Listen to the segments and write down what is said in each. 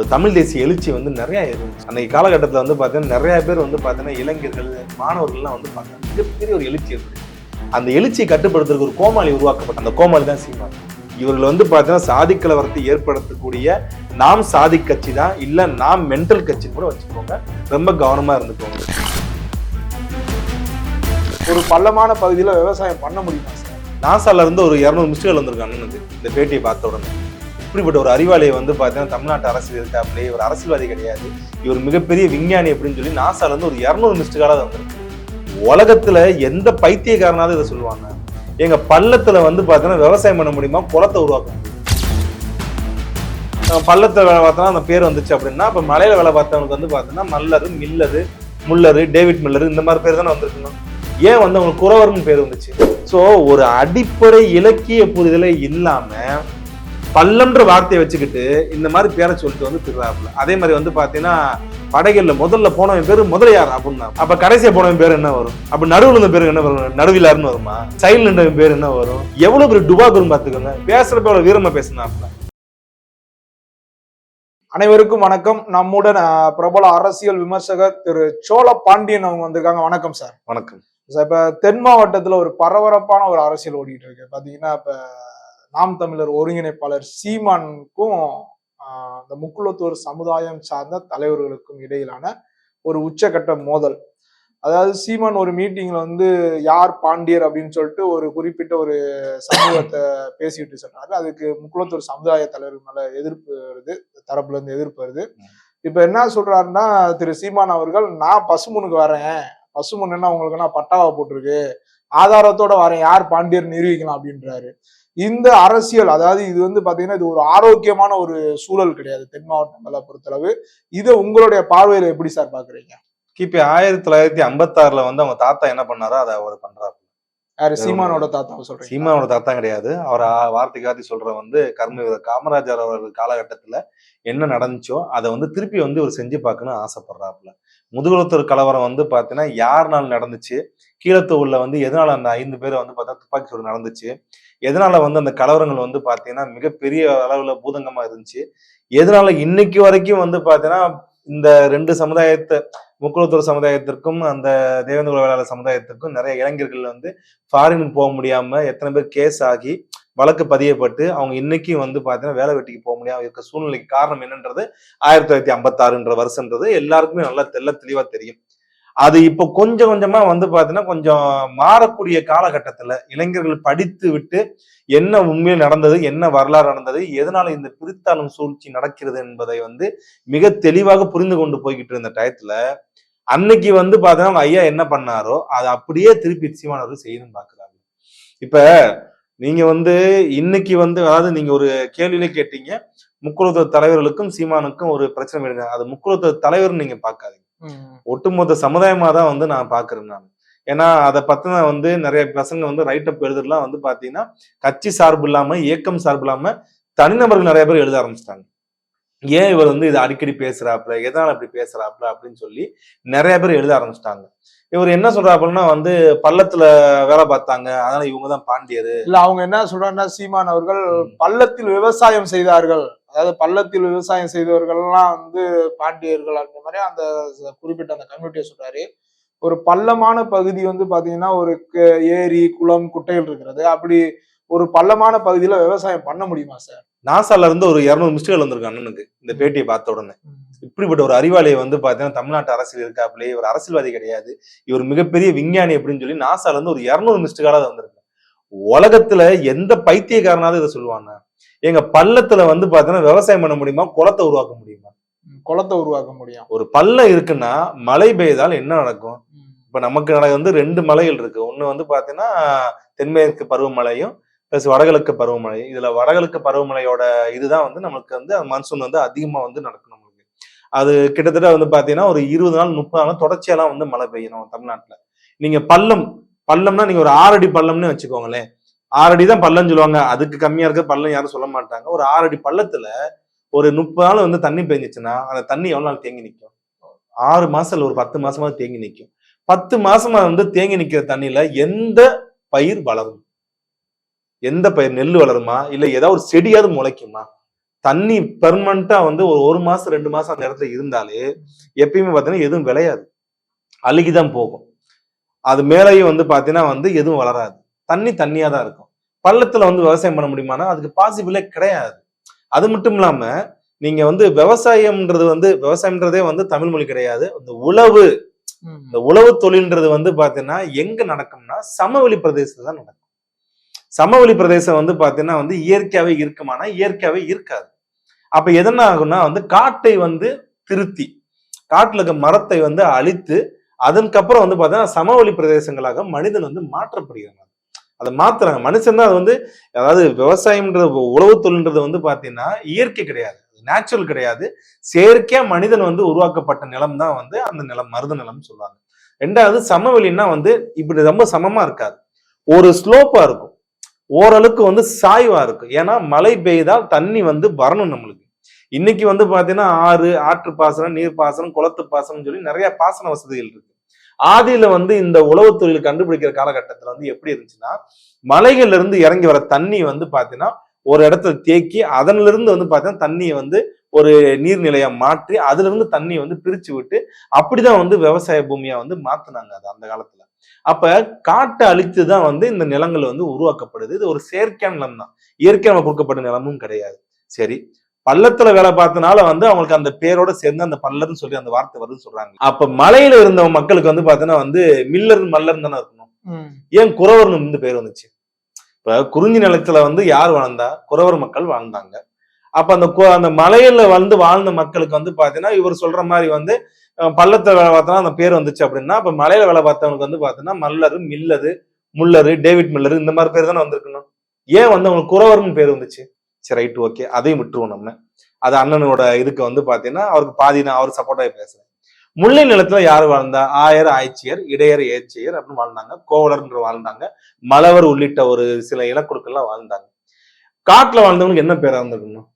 ஒரு தமிழ் தேசிய எழுச்சி வந்து நிறையா இருந்துச்சு. அன்னைக்கு காலகட்டத்தில் வந்து பார்த்தீங்கன்னா நிறைய பேர் வந்து பார்த்தீங்கன்னா இளைஞர்கள் மாணவர்கள்லாம் வந்து பார்த்தீங்கன்னா மிகப்பெரிய ஒரு எழுச்சி இருந்துச்சு. அந்த எழுச்சியை கட்டுப்படுத்துறதுக்கு ஒரு கோமாளி உருவாக்கப்பட்ட அந்த கோமாளி தான் சீமான் இவர்கள் வந்து பார்த்தீங்கன்னா சாதி கலவரத்தை ஏற்படுத்தக்கூடிய நாம் சாதி கட்சி தான் இல்லை நாம் மென்டல் கட்சின்னு கூட வச்சுக்கோங்க. ரொம்ப கவனமாக இருந்துக்கோங்க. ஒரு பள்ளமான பகுதியில் விவசாயம் பண்ண முடியுமா சார்? நாசால இருந்து ஒரு இரநூறு மிஸ்டேல் வந்திருக்காங்கன்னு இந்த பேட்டியை பார்த்த உடனே. இப்படிப்பட்ட ஒரு அறிவாளியை வந்து பார்த்தீங்கன்னா தமிழ்நாட்டு அரசியல் இருக்காப்லே இவர் அரசியல்வாதி கிடையாது. இவர் மிகப்பெரிய விஞ்ஞானி அப்படின்னு சொல்லி நாசால இருந்து ஒரு இரநூறு மிஸ்டேக்கால வந்திருக்கு. உலகத்துல எந்த பைத்தியக்காரனாவது இதை சொல்லுவாங்க. எங்க பள்ளத்துல வந்து பார்த்தீங்கன்னா விவசாயம் பண்ண முடியுமா? குளத்தை உருவாக்க முடியும் வேலை பார்த்தோன்னா அந்த பேர் வந்துச்சு அப்படின்னா இப்போ மலையில வேலை பார்த்தவனுக்கு வந்து பார்த்தீங்கன்னா மல்லரு மில்லரு முல்லரு டேவிட் மில்லரு இந்த மாதிரி பேர் தானே வந்திருக்கணும் ஏன் வந்து அவங்களுக்கு குறவர்னு பேர் வந்துச்சு? ஸோ ஒரு அடிப்படை இலக்கிய புரிதலே இல்லாம பள்ளம்ன்ற வார்த்தையை வச்சுக்கிட்டு இந்த மாதிரி பேரை சொல்லிட்டு வந்து திருறாப்புல அதே மாதிரி வந்து பாத்தீங்கன்னா படைகள்ல முதல்ல போனவன் பேரு முதலையார் அப்படின்னா. அப்ப கடைசியா போனவன் பேர் என்ன வரும்? அப்ப நடுவுல இருந்த பேர் என்ன வரும்? நடுவிலாருன்னு வருமா? சைல்டு நின்றவன் பேர் என்ன வரும்? எவ்வளவு பெரிய டுபாக்குன்னு பாத்துக்கோங்க. பேசுறப்ப எவ்வளவு வீரமா பேசினாப்ல அனைவருக்கும் வணக்கம். நம்முடன் பிரபல அரசியல் விமர்சகர் திரு சோழ பாண்டியன் அவங்க வந்திருக்காங்க. வணக்கம் சார். வணக்கம். சார் இப்ப தென் மாவட்டத்துல ஒரு பரபரப்பான ஒரு அரசியல் ஓடிட்டு இருக்கு. பாத்தீங்கன்னா இப்ப நாம் தமிழர் ஒருங்கிணைப்பாளர் சீமானுக்கும் ஆஹ், இந்த முக்குளத்தூர் சமுதாயம் சார்ந்த தலைவர்களுக்கும் இடையிலான ஒரு உச்சகட்ட மோதல். அதாவது சீமான் ஒரு மீட்டிங்ல வந்து யார் பாண்டியர் அப்படின்னு சொல்லிட்டு ஒரு குறிப்பிட்ட ஒரு சமூகத்தை பேசிட்டு சொன்னாரு அதுக்கு முக்குளத்தூர் சமுதாய தலைவர் மேல எதிர்ப்பு வருது தரப்புல இருந்து எதிர்ப்பு வருது. இப்ப என்ன சொல்றாருன்னா திரு சீமான் அவர்கள் நான் பசுமுனுக்கு வரேன். என்ன உங்களுக்கு நான் பட்டாவா போட்டிருக்கு? ஆதாரத்தோட வரேன். யார் பாண்டியர் நிரூபிக்கலாம் அப்படின்றாரு. இந்த அரசியல் அதாவது இது வந்து பாத்தீங்கன்னா இது ஒரு ஆரோக்கியமான ஒரு சூழல் கிடையாது தென் மாவட்டங்களை பொறுத்தளவு. இதை உங்களுடைய பார்வையில எப்படி சார் பாக்குறீங்க? கிபி ஆயிரத்தி தொள்ளாயிரத்தி ஐம்பத்தாறுல வந்து அவங்க தாத்தா என்ன பண்ணாரோ அதை அவர் பண்றாரு. யாரு? சீமானோட தாத்தாவை சொல்றீங்க சீமானோட தாத்தா கிடையாது. அவர் வார்த்தைக்கு வார்த்தை சொல்ற வந்து கர்ம காமராஜர் அவர்கள் காலகட்டத்துல என்ன நடந்துச்சோ அதை வந்து திருப்பி வந்து இவர் செஞ்சு பார்க்கணும்னு ஆசைப்படுறாப்புல. முதுகுளத்தூர் கலவரம் வந்து பார்த்தீங்கன்னா யாருனால நடந்துச்சு? கீழத்தூர்ல வந்து எதனால அந்த ஐந்து பேர் வந்து பார்த்தா துப்பாக்கி சூடு நடந்துச்சு? எதனால வந்து அந்த கலவரங்கள் வந்து பார்த்தீங்கன்னா மிகப்பெரிய அளவில் பூதங்கமாக இருந்துச்சு? எதனால இன்னைக்கு வரைக்கும் வந்து பார்த்தீங்கன்னா இந்த ரெண்டு சமுதாயத்தை முக்குளத்தூர் சமுதாயத்திற்கும் அந்த தேவேந்திர வேளாளர் சமுதாயத்திற்கும் நிறைய இளைஞர்கள் வந்து ஃபாரினுக்கு போக முடியாமல் எத்தனை பேர் கேஸ் ஆகி வழக்கு பதியப்பட்டு அவங்க இன்னைக்கும் வந்து பார்த்தீங்கன்னா வேலை வெட்டிக்கு போக முடியாது இருக்க சூழ்நிலைக்கு காரணம் என்னன்றது ஆயிரத்தி தொள்ளாயிரத்தி ஐம்பத்தாறுன்ற வருஷன்றது எல்லாருக்குமே நல்லா தெல்ல தெளிவா தெரியும். அது இப்போ கொஞ்சம் கொஞ்சமா வந்து பாத்தீங்கன்னா கொஞ்சம் மாறக்கூடிய காலகட்டத்துல இளைஞர்கள் படித்து விட்டு என்ன உண்மையில் நடந்தது என்ன வரலாறு நடந்தது எதனால இந்த பிரித்தாளும் சூழ்ச்சி நடக்கிறது என்பதை வந்து மிக தெளிவாக புரிந்து கொண்டு போய்கிட்டு இருந்த டயத்துல அன்னைக்கு வந்து பாத்தீங்கன்னா ஐயா என்ன பண்ணாரோ அதை அப்படியே திருப்பி சீமானவர் செய்யணும்னு பாக்குறாங்க இப்ப நீங்க வந்து இன்னைக்கு வந்து அதாவது நீங்க ஒரு கேள்வியில கேட்டீங்க முக்குளத்துவ தலைவர்களுக்கும் சீமானுக்கும் ஒரு பிரச்சனை இருக்கு அது முக்குளத்துவ தலைவர்னு நீங்க பார்க்காதீங்க. ம். ஒட்டுமொத்த சமுதாயமா தான் வந்து நான் பாக்குறேன் நான். ஏன்னா அதை பத்தின வந்து நிறைய பசங்க வந்து ரைட் அப் எழுதுறதுலாம் வந்து பாத்தீங்கன்னா கட்சி சார்பு இல்லாம இயக்கம் சார்பு இல்லாம தனிநபர்கள் நிறைய பேர் எழுத ஆரம்பிச்சிட்டாங்க. ஏன் இவர் வந்து இதை அடிக்கடி பேசுறாப்புல? எதனால இப்படி பேசுறாப்புல? அப்படின்னு சொல்லி நிறைய பேர் எழுத ஆரம்பிச்சிட்டாங்க. இவர் என்ன சொல்றாப்புலன்னா வந்து பள்ளத்துல வேலை பார்த்தாங்க. அதனால இவங்க தான் பாண்டியர். இல்ல அவங்க என்ன சொல்றாங்கன்னா சீமான் அவர்கள் பள்ளத்தில் விவசாயம் செய்தார்கள். அதாவது பள்ளத்தில் விவசாயம் செய்தவர்கள்லாம் வந்து பாண்டியர்கள் அந்த மாதிரி அந்த குறிப்பிட்ட அந்த கம்யூனிட்டியை சொல்றாரு. ஒரு பள்ளமான பகுதி வந்து பாத்தீங்கன்னா ஒரு ஏரி குளம் குட்டைகள் இருக்கிறது. அப்படி ஒரு பள்ளமான பகுதியில விவசாயம் பண்ண முடியுமா சார் நாசால இருந்து ஒரு இரநூறு மிஸ்டேக்கள் வந்திருக்கு அண்ணனுக்கு இந்த பேட்டியை பார்த்த உடனே. இப்படிப்பட்ட ஒரு அறிவாளியை வந்து பாத்தீங்கன்னா தமிழ்நாட்டு அரசியல் இருக்காப்புலே இவர் அரசியல்வாதி கிடையாது. இவர் மிகப்பெரிய விஞ்ஞானி அப்படின்னு சொல்லி நாசால இருந்து ஒரு இரநூறு மிஸ்டேக்கால வந்திருக்கு உலகத்துல எந்த பைத்தியக்காரனாவது இதை சொல்லுவாங்க எங்க பள்ளத்துல வந்து பாத்தீங்கன்னா விவசாயம் பண்ண முடியுமா குளத்தை உருவாக்க முடியுமா? குளத்தை உருவாக்க முடியும். ஒரு பள்ளம் இருக்குன்னா மழை பெய்தால் என்ன நடக்கும்? இப்ப நமக்கு நட வந்து ரெண்டு மலைகள் இருக்கு. ஒண்ணு வந்து பாத்தீங்கன்னா தென்மேற்கு பருவமழையும் பிளஸ் வடகிழக்கு பருவமழை. இதுல வடகிழக்கு பருவமழையோட இதுதான் வந்து நமக்கு வந்து மான்சூன் வந்து அதிகமா வந்து நடக்கும் நம்மளுக்கு. அது கிட்டத்தட்ட வந்து பாத்தீங்கன்னா ஒரு இருபது நாள் முப்பது நாள் தொடர்ச்சியெல்லாம் வந்து மழை பெய்யணும் தமிழ்நாட்டுல. நீங்க பள்ளம் பள்ளம்னா நீங்க ஒரு ஆறடி பள்ளம்னு வச்சுக்கோங்களேன். ஆறடி தான் பள்ளம் சொல்லுவாங்க. அதுக்கு கம்மியா இருக்க பள்ளம் யாரும் சொல்ல மாட்டாங்க. ஒரு ஆறடி பள்ளத்துல ஒரு முப்பது நாள் வந்து தண்ணி பெஞ்சிச்சுன்னா அந்த தண்ணி எவ்வளவு நாள் தேங்கி நிற்கும் ஆறு மாசம் ஒரு பத்து மாசமா தேங்கி நிற்கும் பத்து மாசமா வந்து தேங்கி நிக்கிற தண்ணியில எந்த பயிர் வளரும்? எந்த பயிர் நெல் வளருமா? இல்ல ஏதாவது ஒரு செடியாவது முளைக்குமா? தண்ணி பெர்மனண்டா வந்து ஒரு ஒரு மாசம் ரெண்டு மாசம் அந்த இடத்துல இருந்தாலே எப்பயுமே பார்த்தீங்கன்னா எதுவும் விளையாது. அழுகிதான் போகும். அது மேலேயும் வந்து பார்த்தீங்கன்னா வந்து எதுவும் வளராது. தண்ணி தண்ணியா தான் இருக்கும். பள்ளத்துல வந்து விவசாயம் பண்ண முடியுமானா அதுக்கு பாசிபிளே கிடையாது. அது மட்டும் இல்லாம நீங்க வந்து விவசாயம்ன்றது வந்து விவசாயம்ன்றதே வந்து தமிழ் மொழி கிடையாது. இந்த உழவு. இந்த உழவு தொழில்ன்றது வந்து பாத்தீங்கன்னா எங்க நடக்கும்னா சமவெளி பிரதேசத்துல தான் நடக்கும். சமவெளி பிரதேசம் வந்து பார்த்தீங்கன்னா வந்து இயற்கையாகவே இருக்குமானா இயற்கையாகவே இருக்காது. அப்போ எதனா ஆகும்னா வந்து காட்டை வந்து திருத்தி காட்டில் இருக்க மரத்தை வந்து அழித்து அதற்கப்புறம் வந்து பார்த்தீங்கன்னா சமவெளி பிரதேசங்களாக மனிதன் வந்து மாற்றப்படுகிறாங்க அதை மாத்துறாங்க. மனுஷன் தான் அது வந்து அதாவது விவசாயம்ன்றது உழவு தொழில்ன்றது வந்து பார்த்தீங்கன்னா இயற்கை கிடையாது. நேச்சுரல் கிடையாது. செயற்கையா மனிதன் வந்து உருவாக்கப்பட்ட நிலம் தான் வந்து அந்த நிலம் மருத நிலம்னு சொல்லுவாங்க. ரெண்டாவது சமவெளின்னா வந்து இப்படி ரொம்ப சமமா இருக்காது. ஒரு ஸ்லோப்பா இருக்கும். ஓரளவுக்கு வந்து சாய்வா இருக்கும் ஏன்னா மழை பெய்தால் தண்ணி வந்து வரணும் நம்மளுக்கு. இன்னைக்கு வந்து பாத்தீங்கன்னா ஆறு ஆற்று பாசனம் நீர் பாசனம் குளத்து பாசனம் சொல்லி நிறைய பாசன வசதிகள் இருக்கு. ஆதியில வந்து இந்த உழவு தொழில் கண்டுபிடிக்கிற காலகட்டத்துல வந்து எப்படி இருந்துச்சுன்னா மலைகள்ல இருந்து இறங்கி வர தண்ணி வந்து பாத்தீங்கன்னா ஒரு இடத்துல தேக்கி அதன்ல இருந்து வந்து பாத்தீங்கன்னா தண்ணியை வந்து ஒரு நீர்நிலையை மாற்றி அதுல இருந்து தண்ணியை வந்து பிரிச்சு விட்டு அப்படிதான் வந்து விவசாய பூமியா வந்து மாத்தினாங்க அது அந்த காலத்துல. அப்ப காட்டை அழித்து தான் வந்து இந்த நிலங்கள் வந்து உருவாக்கப்படுது. இது ஒரு செயற்கையான நிலம் தான் இயற்கையான கொடுக்கப்பட்ட நிலமும் கிடையாது. சரி பள்ளத்துல வேலை பார்த்தனால வந்து அவங்களுக்கு அந்த பேரோட சேர்ந்து அந்த பல்லர்னு சொல்லி அந்த வார்த்தை வருதுன்னு சொல்றாங்க. அப்ப மலையில இருந்த மக்களுக்கு வந்து பாத்தீங்கன்னா வந்து மில்லர் மல்லர் தானே இருக்கணும். ஏன் குறவர்னு இந்த பேர் வந்துச்சு? இப்ப குறிஞ்சி நிலத்துல வந்து யார் வாழ்ந்தா? குறவர் மக்கள் வாழ்ந்தாங்க. அப்ப அந்த அந்த மலையில வந்து வாழ்ந்த மக்களுக்கு வந்து பாத்தீங்கன்னா இவர் சொல்ற மாதிரி வந்து பள்ளத்தில் வேலை பார்த்தோன்னா அந்த பேர் வந்துச்சு அப்படின்னா இப்போ மலையில வேலை பார்த்தவங்களுக்கு வந்து பார்த்தோன்னா மல்லரு மில்லரு முல்லரு டேவிட் மில்லரு இந்த மாதிரி பேர் தானே வந்திருக்கணும். ஏன் வந்து அவங்களுக்கு குறவர்னு பேர் வந்துச்சு? சரி ரைட் ஓகே அதையும் விட்டுருவோம் நம்ம. அது அண்ணனோட இதுக்கு வந்து பார்த்தீங்கன்னா அவருக்கு பாதி நான் அவர் சப்போர்ட்டாக பேசுறேன். முல்லை நிலத்துல யார் வாழ்ந்தா? ஆயர் ஆய்ச்சியர் இடையர் ஏச்சியர் அப்படின்னு வாழ்ந்தாங்க. கோவலர்ன்ற வாழ்ந்தாங்க. மலவர் உள்ளிட்ட ஒரு சில இனக்குழுக்கள்லாம் வாழ்ந்தாங்க. காட்டுல வாழ்ந்தவங்களுக்கு என்ன பேரா இருந்திருக்கணும்?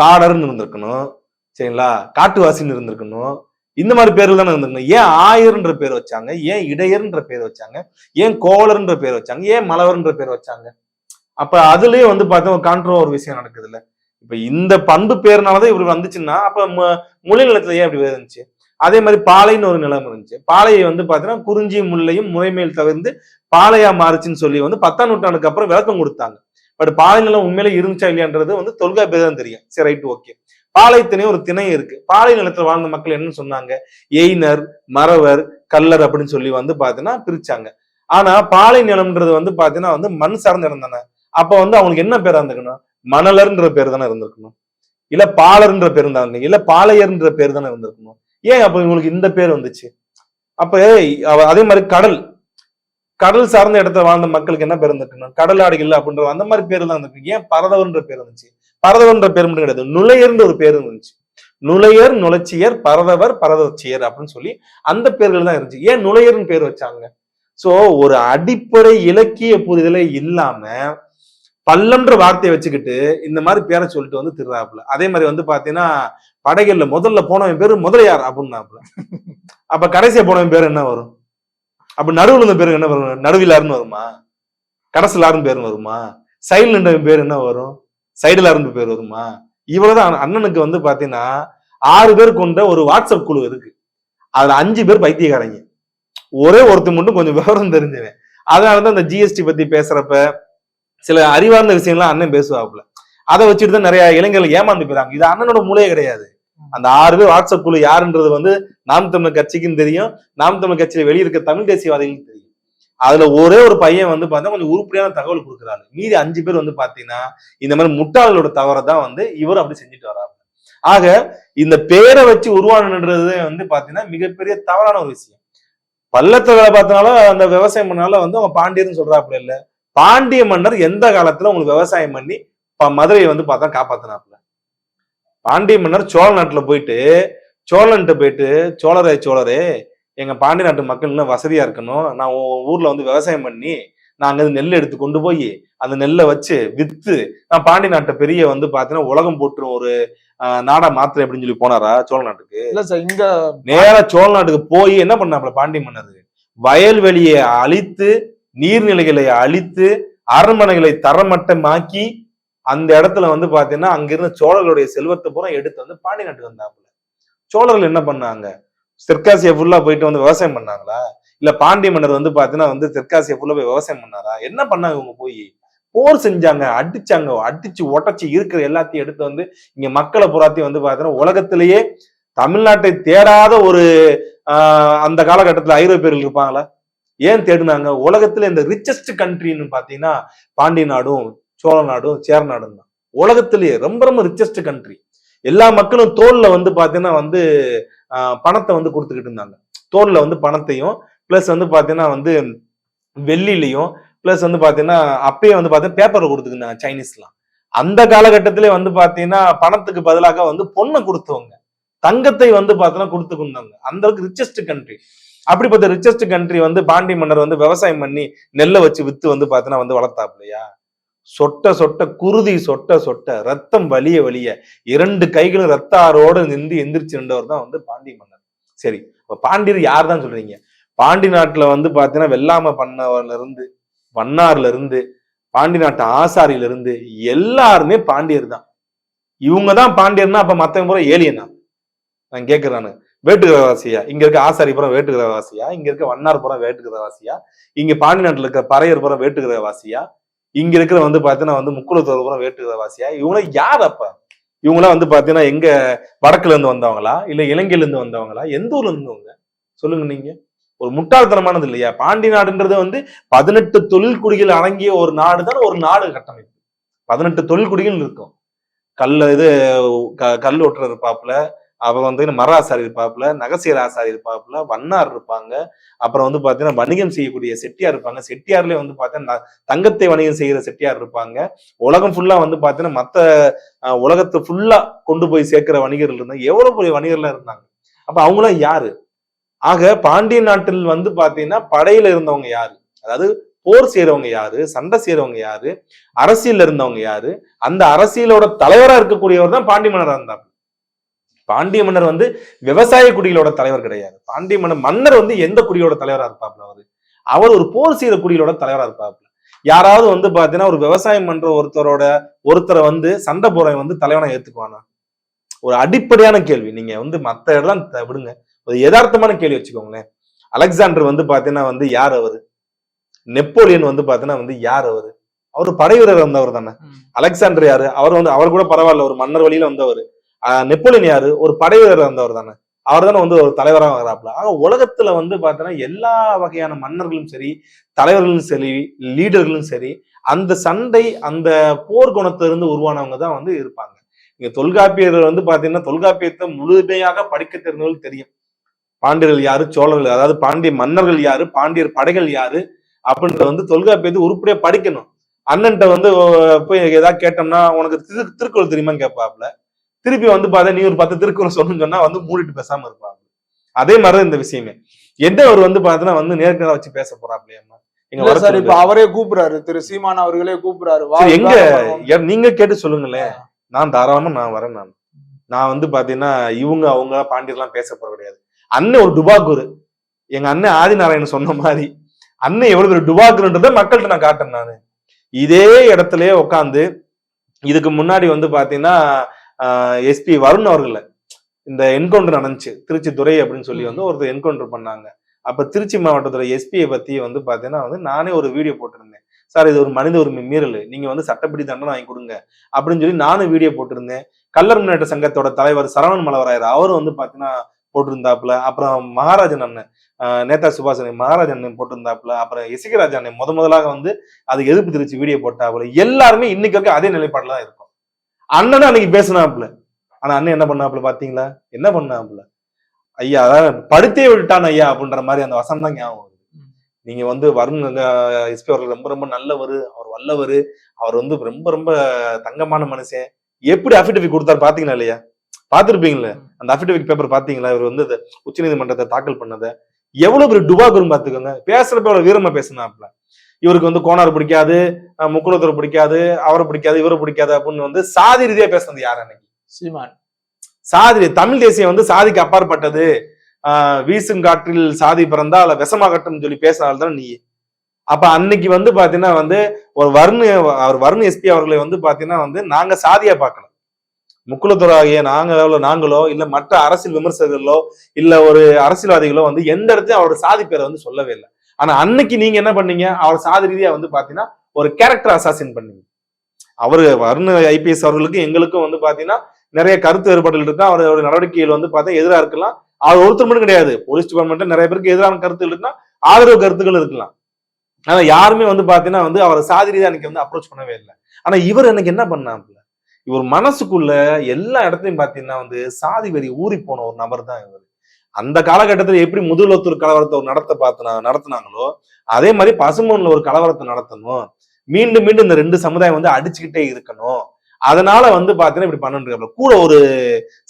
காடர்னு இருந்திருக்கணும். சரிங்களா? காட்டுவாசின்னு இருந்திருக்கணும். இந்த மாதிரி பேர்ல தானே இருந்திருக்கணும் ஏன் ஆயர்ன்ற பேர் வச்சாங்க? ஏன் இடையர்ன்ற பேர் வச்சாங்க? ஏன் கோவலர்ன்ற பேர் வச்சாங்க? ஏன் மலவர்ன்ற பேர் வச்சாங்க? அப்ப அதுலயே வந்து பார்த்தா ஒரு கான்ட்ரோ ஒரு விஷயம் நடக்குது இல்ல இப்ப இந்த பண்பு பேர்னாலதான் இப்படி வந்துச்சுன்னா அப்ப மு- நிலத்துல ஏன் இப்படி இருந்துச்சு அதே மாதிரி பாலைன்னு ஒரு நிலம் இருந்துச்சு. பாலையை வந்து பாத்தீங்கன்னா குறிஞ்சியும் முல்லையும் முறைமையில் தவிர்த்து பாலையா மாறுச்சுன்னு சொல்லி வந்து பத்தாம் நூற்றாண்டுக்கு அப்புறம் விளக்கம் கொடுத்தாங்க. பட் பாலை நிலம் உண்மையில இருந்துச்சா இல்லையான்றது வந்து தொல்காப்பியம் தான் தெரியும். சரி ரைட் ஓகே பாலை ஒரு திணை இருக்கு. பாலை நிலத்துல வாழ்ந்த மக்கள் என்ன சொன்னாங்க? எய்னர் மறவர் கல்லர் அப்படின்னு சொல்லி வந்து பாத்தீங்கன்னா பிரிச்சாங்க. ஆனா பாலை நிலம்ன்றது வந்து பாத்தீங்கன்னா வந்து மண் சார்ந்த இடம் தானே. அப்ப வந்து அவங்களுக்கு என்ன பேரா இருந்திருக்கணும்? மணலர்ன்ற பேர் தானே இருந்திருக்கணும். இல்ல பாலர்ன்ற பேர் இருந்தாங்க இல்ல பாளையர்ன்ற பேர் தானே இருந்திருக்கணும். ஏன் அப்ப இவங்களுக்கு இந்த பேர் வந்துச்சு? அப்ப அதே மாதிரி கடல். கடல் சார்ந்த இடத்துல வாழ்ந்த மக்களுக்கு என்ன பேர் இருந்திருக்கணும்? கடலாடிகள் அப்படின்ற அந்த மாதிரி பேர் தான் இருந்திருக்கு ஏன் பரதவர்ன்ற பேர் இருந்துச்சு? பரதவர்ன்ற பேர் மட்டும் கிடையாது. நுழையர்ன்ற ஒரு பேர் இருந்துச்சு. நுழையர் நுழைச்சியர் பரதவர் பரதச்சியர் அப்படின்னு சொல்லி அந்த பேர்கள் தான் இருந்துச்சு. ஏன் நுழையர்னு பேர் வச்சாங்க? சோ ஒரு அடிப்படை இலக்கிய புரிதலே இல்லாம பல்லம்ன்ற வார்த்தையை வச்சுக்கிட்டு இந்த மாதிரி பேரை சொல்லிட்டு வந்து திருறாப்புல அதே மாதிரி வந்து பாத்தீங்கன்னா படைகள்ல முதல்ல போனவன் பேரு முதலையார் அப்படின்னாப்புல. அப்ப கடைசியா போனவன் பேர் என்ன வரும்? அப்ப நடுவுல இருந்த பேரு என்ன வரும்? நடுவிலாருன்னு வருமா? கடைசிலாருன்னு பேர் வருமா? சைல் நின்றவன் பேர் என்ன வரும்? சைடுல இருந்து பேர் வருமா இவ்வளவுதான் அண்ணனுக்கு வந்து பாத்தீங்கன்னா ஆறு பேர் கொண்ட ஒரு வாட்ஸ்அப் குழு இருக்கு. அதுல அஞ்சு பேர் பைத்தியக்காரங்க. ஒரே ஒருத்தர் மட்டும் கொஞ்சம் விவரம் தெரிஞ்சவன். அதனாலதான் அந்த ஜிஎஸ்டி பத்தி பேசுறப்ப சில அறிவார்ந்த விஷயங்கள்லாம் அண்ணன் பேசுவாப்புல. அதை வச்சுட்டு தான் நிறைய இளைஞர்கள் ஏமாந்து போயிறாங்க. இது அண்ணனோட மூலையே கிடையாது. அந்த ஆறு பேர் வாட்ஸ்அப் குழு யாருன்றது வந்து நாம் தமிழ் கட்சிக்கும் தெரியும். நாம் தமிழ் கட்சியில வெளியிருக்க தமிழ் தேசியவாதிகளுக்கு தெரியும். அதுல ஒரே ஒரு பையன் வந்து பார்த்தா கொஞ்சம் உருப்படியான தகவல் கொடுக்குறாரு. மீதி அஞ்சு பேர் வந்து பாத்தீங்கன்னா இந்த மாதிரி முட்டாளோட தவறை தான் வந்து இவர் அப்படி செஞ்சுட்டு வராரு ஆக இந்த பேரை வச்சு உருவானது வந்து பாத்தீங்கன்னா மிகப்பெரிய தவறான ஒரு விஷயம். பள்ளத்துல வேலை பார்த்தனால அந்த விவசாயம் பண்ணால வந்து அவங்க பாண்டியர்னு சொல்றாப்புல இல்ல. பாண்டிய மன்னர் எந்த காலத்துல உங்களுக்கு விவசாயம் பண்ணி ப- மதுரையை வந்து பார்த்தா காப்பாத்தினாப்புல? பாண்டிய மன்னர் சோழ நாட்டுல போயிட்டு சோழன்ட்டு போயிட்டு சோழரே சோழரே எங்க பாண்டிய நாட்டு மக்கள் இன்னும் வசதியா இருக்கணும். நான் ஊர்ல வந்து விவசாயம் பண்ணி நான் அங்க இருந்து நெல் எடுத்து கொண்டு போய் அந்த நெல்லை வச்சு வித்து நான் பாண்டிய நாட்டை பெரிய வந்து பாத்தீங்கன்னா உலகம் போட்டுரும் ஒரு நாடா மாத்திரை அப்படின்னு சொல்லி போனாரா சோழ நாட்டுக்கு? இல்ல சார் இங்க நேரா சோழ நாட்டுக்கு போய் என்ன பண்ணாப்ல பாண்டிய மன்னர்? வயல்வெளியை அழித்து நீர்நிலைகளை அழித்து அரண்மனைகளை தரமட்டமாக்கி அந்த இடத்துல வந்து பாத்தீங்கன்னா அங்கிருந்த சோழர்களுடைய செல்வத்தை பூரா எடுத்து வந்து பாண்டி நாட்டுக்கு வந்தாப்புல சோழர்கள் என்ன பண்ணாங்க? தெற்காசியா ஃபுல்லா போயிட்டு வந்து விவசாயம் பண்ணாங்களா? இல்ல பாண்டிய மன்னர் வந்து பாத்தீங்கன்னா வந்து தெற்காசியா ஃபுல்லா போய் விவசாயம் பண்ணாரா? என்ன பண்ணாங்க இவங்க போய்? போர் செஞ்சாங்க அடிச்சாங்க அடிச்சு உடைச்சு இருக்கிற எல்லாத்தையும் எடுத்து வந்து இங்க மக்களை புறாத்தையும் வந்து பாத்தீங்கன்னா உலகத்திலேயே தமிழ்நாட்டை தேடாத ஒரு அந்த காலகட்டத்துல ஐரோப்பியர்கள் இருப்பாங்களா? ஏன் தேடினாங்க? உலகத்துல இந்த ரிச்சஸ்ட் கண்ட்ரின்னு பாத்தீங்கன்னா பாண்டிய நாடும் சோழ நாடும் சேர நாடும் தான். உலகத்திலேயே ரொம்ப ரொம்ப ரிச்சஸ்ட் கண்ட்ரி எல்லா மக்களும் தோல்ல வந்து பாத்தீங்கன்னா வந்து ஆஹ், பணத்தை வந்து கொடுத்துக்கிட்டு இருந்தாங்க. தோல்ல வந்து பணத்தையும் பிளஸ் வந்து பாத்தீங்கன்னா வந்து வெள்ளிலையும் பிளஸ் வந்து பாத்தீங்கன்னா அப்பயே வந்து பாத்தீங்கன்னா பேப்பரை கொடுத்துக்கிட்டாங்க சைனீஸ்லாம் அந்த காலகட்டத்திலே வந்து பாத்தீங்கன்னா பணத்துக்கு பதிலாக வந்து பொண்ணை கொடுத்தவங்க. தங்கத்தை வந்து பாத்தீங்கன்னா கொடுத்துக்கிட்டாங்க. அந்த அளவுக்கு ரிச்சஸ்ட் கண்ட்ரி அப்படிப்பட்ட ரிச்சஸ்ட் கண்ட்ரி வந்து பாண்டி மன்னர் வந்து விவசாயம் பண்ணி நெல்லை வச்சு வித்து வந்து பாத்தீங்கன்னா வந்து வளர்த்தாப்லையா சொட்ட சொட்ட குருதி சொட்ட சொட்ட ரத்தம் வலிய வலிய இரண்டு கைகளும் ரத்த ஆறோட நின்று எந்திரிச்சு நின்றவர் தான் வந்து பாண்டிய மன்னர். சரி இப்போ பாண்டியர் யார் தான் சொல்றீங்க? பாண்டி நாட்டில் வந்து பாத்தீங்கன்னா வெள்ளாம பண்ணவர்ல இருந்து வண்ணார்ல இருந்து பாண்டி நாட்டு ஆசாரியில இருந்து எல்லாருமே பாண்டியர் தான். இவங்க தான் பாண்டியர்னா அப்ப மத்தவங்க பூரா ஏலியனா? நான் கேட்கிறேன் நானு. இங்க இருக்க ஆசாரி புறம் வேட்டுகிரவாசியா இங்க இருக்க வண்ணார் புறம் வேட்டுகிரவாசியா இங்க பாண்டி நாட்டுல இருக்க பறையர் புறம் வேட்டுகிரவாசியா இங்க இருக்கிற வந்து பாத்தீங்கன்னா வந்து முக்குளத்தோர் புறம் வேட்டுகிரவாசியா இவங்கள யார் அப்ப? இவங்களாம் வந்து பாத்தீங்கன்னா எங்க வடக்குல இருந்து வந்தவங்களா? இல்ல இலங்கையில இருந்து வந்தவங்களா? எந்த ஊர்ல இருந்தவங்க சொல்லுங்க நீங்க. ஒரு முட்டாள்தனமானது இல்லையா? பாண்டி நாடுன்றது வந்து பதினெட்டு தொழில் குடிகள் அடங்கிய ஒரு நாடு தான் ஒரு நாடு கட்டமைப்பு. பதினெட்டு தொழில் குடிகள் இருக்கும். கல்ல இது க- கல் ஒட்டுறது இருப்பாப்புல அப்புறம் வந்து மர ஆசாரி இருப்பாப்புல நகசீர ஆசாரி இருப்பாப்புல வண்ணார் இருப்பாங்க. அப்புறம் வந்து பாத்தீங்கன்னா வணிகம் செய்யக்கூடிய செட்டியார் இருப்பாங்க. செட்டியார்லயே வந்து பாத்தீங்கன்னா தங்கத்தை வணிகம் செய்யற செட்டியார் இருப்பாங்க. உலகம் ஃபுல்லா வந்து பாத்தீங்கன்னா மத்த உலகத்தை ஃபுல்லா கொண்டு போய் சேர்க்கிற வணிகர்கள் இருந்தாங்க. எவ்வளவு பெரிய வணிகர்லாம் இருந்தாங்க. அப்ப அவங்களாம் யாரு? ஆக பாண்டிய நாட்டில் வந்து பாத்தீங்கன்னா படையில இருந்தவங்க யாரு? அதாவது போர் செய்யறவங்க யாரு? சண்டை செய்யறவங்க யாரு? அரசியல்ல இருந்தவங்க யாரு? அந்த அரசியலோட தலைவரா இருக்கக்கூடியவர் தான் பாண்டி மன்னராக இருந்தார் பாண்டிய மன்னர் வந்து விவசாய குடிகளோட தலைவர் கிடையாது. பாண்டிய மன்னர் மன்னர் வந்து எந்த குடியோட தலைவரா இருப்பாப்ல அவரு? அவர் ஒரு போர் செய்யற குடிகளோட தலைவரா இருப்பாப்ல யாராவது வந்து பாத்தீங்கன்னா ஒரு விவசாயம் பண்ற ஒருத்தரோட ஒருத்தரை வந்து சண்டை போறவன் வந்து தலைவனா ஏத்துக்குவானா? ஒரு அடிப்படையான கேள்வி. நீங்க வந்து மத்த இடம்லாம் த- விடுங்க. ஒரு யதார்த்தமான கேள்வி வச்சுக்கோங்களேன். அலெக்சாண்டர் வந்து பாத்தீங்கன்னா வந்து யார் அவரு? நெப்போலியன் வந்து பாத்தீங்கன்னா வந்து யார் அவரு? அவர் படை வீரர் வந்தவர் தானே. அலெக்சாண்டர் யாரு? அவர் வந்து அவர் கூட பரவாயில்ல. ஒரு மன்னர் வழியில வந்தவர். நெப்போலியன் யாரு ஒரு படை வீரர் வந்தவர் தானே. அவர் தானே வந்து ஒரு தலைவராக வர்றாப்புல ஆக உலகத்துல வந்து பார்த்தீங்கன்னா எல்லா வகையான மன்னர்களும் சரி தலைவர்களும் சரி லீடர்களும் சரி அந்த சண்டை அந்த போர் குணத்திலிருந்து உருவானவங்க தான் வந்து இருப்பாங்க. இங்க தொல்காப்பியர் வந்து பாத்தீங்கன்னா தொல்காப்பியத்தை முழுமையாக படிக்க தெரிந்தவர்கள் தெரியும். பாண்டியர்கள் யாரு? சோழர்கள் அதாவது பாண்டிய மன்னர்கள் யாரு? பாண்டியர் படைகள் யாரு? அப்படின்றத வந்து தொல்காப்பியத்தை உருப்படியா படிக்கணும். அண்ணன்ட்ட வந்து போய் ஏதாவது கேட்டோம்னா உனக்கு திரு திருக்குறள் தெரியுமான்னு கேட்பாப்ல திருப்பி வந்து பார்த்தா நீ ஒரு பத்து திருக்குறள் சொல்லணும்னு சொன்னா வந்து மூடிட்டு பேசாம இருப்பாங்க. அதே மாதிரிதான் இந்த விஷயமே. எந்த ஒரு வந்து பார்த்தீங்கன்னா வந்து நேருக்கு நேரா வச்சு பேச போறாப்லையம்மா சார். இப்ப அவரே கூப்பிடுறாரு. திரு சீமான் அவர்களே கூப்பிடுறாரு. எங்க? நீங்க கேட்டு சொல்லுங்களேன் நான் தாராளமா நான் வரேன் நான். நான் வந்து பாத்தீங்கன்னா இவங்க அவங்க பாண்டியர்லாம் பேச போற கிடையாது. அண்ணன் ஒரு டுபாக்குரு எங்க அண்ணன் ஆதிநாராயணன் சொன்ன மாதிரி. அண்ணன் எவ்வளவு பெரிய டுபாக்குன்றத மக்கள்கிட்ட நான் காட்டுறேன் நானு. இதே இடத்துலயே உட்காந்து இதுக்கு முன்னாடி வந்து பாத்தீங்கன்னா எஸ்பி வருண் அவர்கள இந்த என்கவுண்டர் நடந்துச்சு. திருச்சி துரை அப்படின்னு சொல்லி வந்து ஒருத்தர் என்கவுண்டர் பண்ணாங்க. அப்ப திருச்சி மாவட்டத்தோட எஸ்பியை பத்தி வந்து பாத்தீங்கன்னா வந்து நானே ஒரு வீடியோ போட்டிருந்தேன். சார் இது ஒரு மனித உரிமை மீறல். நீங்க வந்து சட்டப்படி தண்டனை வாங்கி கொடுங்க. அப்படின்னு சொல்லி நானும் வீடியோ போட்டிருந்தேன். கல்லர் முன்னேற்ற சங்கத்தோட தலைவர் சரவணன் மலவராயர் அவரும் வந்து பாத்தீங்கன்னா போட்டிருந்தாப்புல. அப்புறம் மகாராஜன் அண்ணன் நேதா சுபாஷ் அண்ணன் மகாராஜன் அண்ணன் போட்டிருந்தாப்புல. அப்புறம் இசைக்கராஜ் அண்ணன் முத முதலாக வந்து அது எதிர்ப்பு தெரிவிச்சு வீடியோ போட்டாப்புல. எல்லாருமே இன்னைக்கு வரைக்கும் அதே நிலைப்பாடுல தான் இருக்கும். அண்ணனும் அன்னைக்கு பேசினாப்புல. ஆனா அண்ணன் என்ன பண்ணாப்புல பாத்தீங்களா? என்ன பண்ணாப்புல? ஐயா அதான் படுத்தே விட்டான் ஐயா அப்படின்ற மாதிரி அந்த வசனம் தான் ஞாபகம் வருது. நீங்க வந்து வருண் எஸ்பி அவர்கள் ரொம்ப ரொம்ப நல்லவர் அவர் வல்லவர் அவர் வந்து ரொம்ப ரொம்ப தங்கமான மனுஷன். எப்படி அஃபிடவிட் கொடுத்தாரு பாத்தீங்களா இல்லையா? பாத்திருப்பீங்களே? அந்த அஃபிடவிட் பேப்பர் பாத்தீங்களா? இவர் வந்து உச்சநீதிமன்றத்தை தாக்கல் பண்ணதை. எவ்வளவு பெரிய டுபாக்குரும் பாத்துக்கோங்க. பேசுறப்ப எவ்வளவு வீரமா பேசினாப்ல இவருக்கு வந்து கோனார் பிடிக்காது முக்குளத்தூர் பிடிக்காது அவரை பிடிக்காது இவரை பிடிக்காது அப்படின்னு வந்து சாதி ரீதியா பேசுனது யார் அன்னைக்கு? சீமான். சாதி தமிழ் தேசியம் வந்து சாதிக்கு அப்பாற்பட்டது. வீசும் காற்றில் சாதி பிறந்தா அல்ல விஷமாகட்டும் சொல்லி பேசினால்தான் நீ. அப்ப அன்னைக்கு வந்து பாத்தீங்கன்னா வந்து ஒரு வருண் அவர் வருண் எஸ்பி அவர்களை வந்து பாத்தீங்கன்னா வந்து நாங்க சாதியா பார்க்கல முக்குலத்துறாகிய நாங்களோ நாங்களோ இல்ல மற்ற அரசியல் விமர்சகர்களோ இல்ல ஒரு அரசியல்வாதிகளோ வந்து எந்த இடத்தையும் அவரோட சாதி பேரை வந்து சொல்லவே இல்லை. ஆனா அன்னைக்கு நீங்க என்ன பண்ணீங்க? அவர் சாதி ரீதியா வந்து பாத்தீங்கன்னா ஒரு கேரக்டர் அசாசின் பண்ணீங்க. அவரு வருண் ஐபிஎஸ் அவர்களுக்கும் எங்களுக்கும் வந்து பாத்தீங்கன்னா நிறைய கருத்து வேறுபாடுகள் இருக்கு. அவரோட நடவடிக்கைகள் வந்து பார்த்தா எதிராக இருக்கலாம். அவர் ஒருத்தர் மட்டும் கிடையாது. போலீஸ் டிபார்ட்மெண்ட்ல நிறைய பேருக்கு எதிரான கருத்துகள் இருக்குன்னா ஆதரவு கருத்துக்கள் இருக்கலாம். ஆனா யாருமே வந்து பாத்தீங்கன்னா வந்து அவரை சாதி ரீதியா அன்னைக்கு வந்து அப்ரோச் பண்ணவே இல்லை. ஆனா இவர் எனக்கு என்ன பண்ணாப்புல? இவர் மனசுக்குள்ள எல்லா இடத்துலயும் பாத்தீங்கன்னா வந்து சாதி வெறி ஊறி போன ஒரு நபர் தான் இவர். அந்த காலகட்டத்தில் எப்படி முதலத்தூர் கலவரத்தை ஒரு நடத்த பார்த்தனா நடத்தினாங்களோ அதே மாதிரி பசுமூன்ல ஒரு கலவரத்தை நடத்தணும். மீண்டும் மீண்டும் இந்த ரெண்டு சமுதாயம் வந்து அடிச்சுக்கிட்டே இருக்கணும். அதனால வந்து பாத்தீங்கன்னா இப்படி பண்ணிட்டு கூட ஒரு